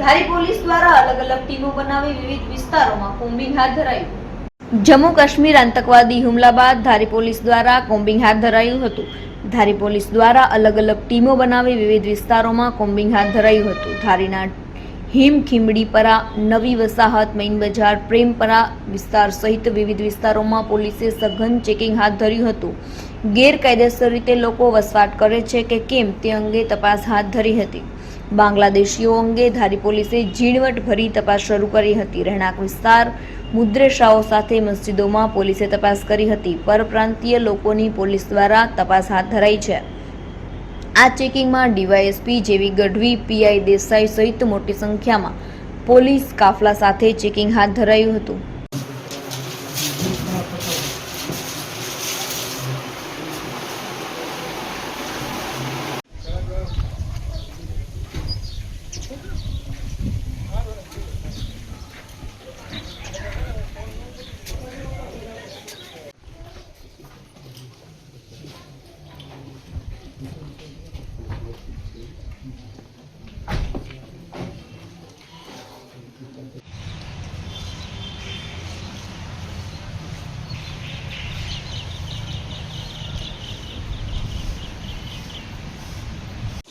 ધારી police દ્વારા અલગ અલગ ટીમો બનાવી વિવિધ વિસ્તારોમાં કોમ્બિંગ હાથ ધરાયું. જમ્મુ કાશ્મીર આતંકવાદી હુમલા બાદ ધારી પોલીસ દ્વારા કોમ્બિંગ હાથ ધરાયું હતું. ધારી પોલીસ દ્વારા અલગ અલગ ટીમો બનાવી વિવિધ વિસ્તારોમાં કોમ્બિંગ હાથ ધરાયું હતું. ધારીના હિમ ખીમડીપરા નવી વસાહત મેઇન બજાર પ્રેમપરા વિસ્તાર સહિત વિવિધ વિસ્તારોમાં પોલીસે સઘન ચેકિંગ હાથ ધર્યું હતું. ગેરકાયદેસર રીતે લોકો વસવાટ કરે છે કે કેમ તે અંગે તપાસ હાથ ધરી હતી. બાંગ્લાદેશીઓ અંગે ધારી પોલીસે ઝીણવટ ભરી તપાસ શરૂ કરી હતી. રહેણાંક વિસ્તાર, મુદ્રેશાઓ સાથે મસ્જિદોમાં પોલીસે તપાસ કરી હતી. પરપ્રાંતીય લોકોની પોલીસ દ્વારા તપાસ હાથ ધરાઈ છે. આ ચેકિંગમાં ડીવાયએસપી જેવી ગઢવી, પીઆઈ દેસાઈ સહિત મોટી સંખ્યામાં પોલીસ કાફલા સાથે ચેકિંગ હાથ ધરાયું હતું.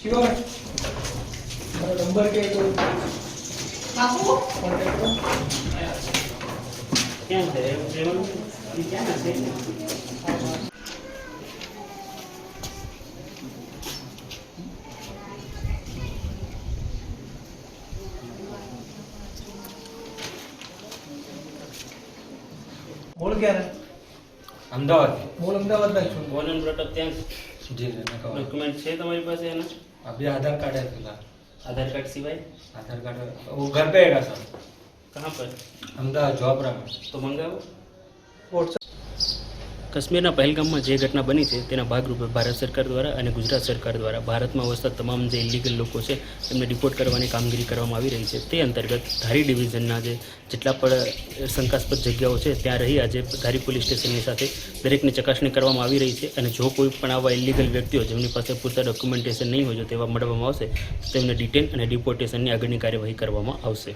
शिवा नंबर के तो कॉन्टैक्ट करो ક્યાં છે રેવાનું એ ક્યાં છે बोल क्या रहा અમદાવાદ बोल अहमदाबाद में છું બોલ એન્ડ બ્રોટ ત્યાં જી જી નકા ડોક્યુમેન્ટ છે તમારી પાસે એના अभी आधार कार्ड है फिलहाल आधार कार्ड सिवाय आधार कार्ड वो घर पे आएगा सर कहाँ पर अहमदाबाद जॉब रहा तो मंगाओ व्हाट्सएप કાશ્મીરના પહેલગામમાં જે ઘટના બની છે, તેના ભાગરૂપે ભારત સરકાર દ્વારા અને ગુજરાત સરકાર દ્વારા ભારતમાં વસતા તમામ જે ઇલીગલ લોકો છે, તેમને રિપોર્ટ કરવાની કામગીરી કરવામાં આવી રહી છે. તે અંતર્ગત ધારી ડિવિઝનના જે જેટલા પણ શંકાસ્પદ જગ્યાઓ છે, ત્યાં રહી આજે ધારી પોલીસ સ્ટેશનની સાથે દરેકની ચકાસણી કરવામાં આવી રહી છે અને જો કોઈ પણ આવા ઇલીગલ વ્યક્તિઓ જેમની પાસે પૂરતા ડોક્યુમેન્ટેશન નહીં હોય તેવા મળવામાં આવશે, તો તેમને ડિટેન અને ડિપોર્ટેશનની આગળની કાર્યવાહી કરવામાં આવશે.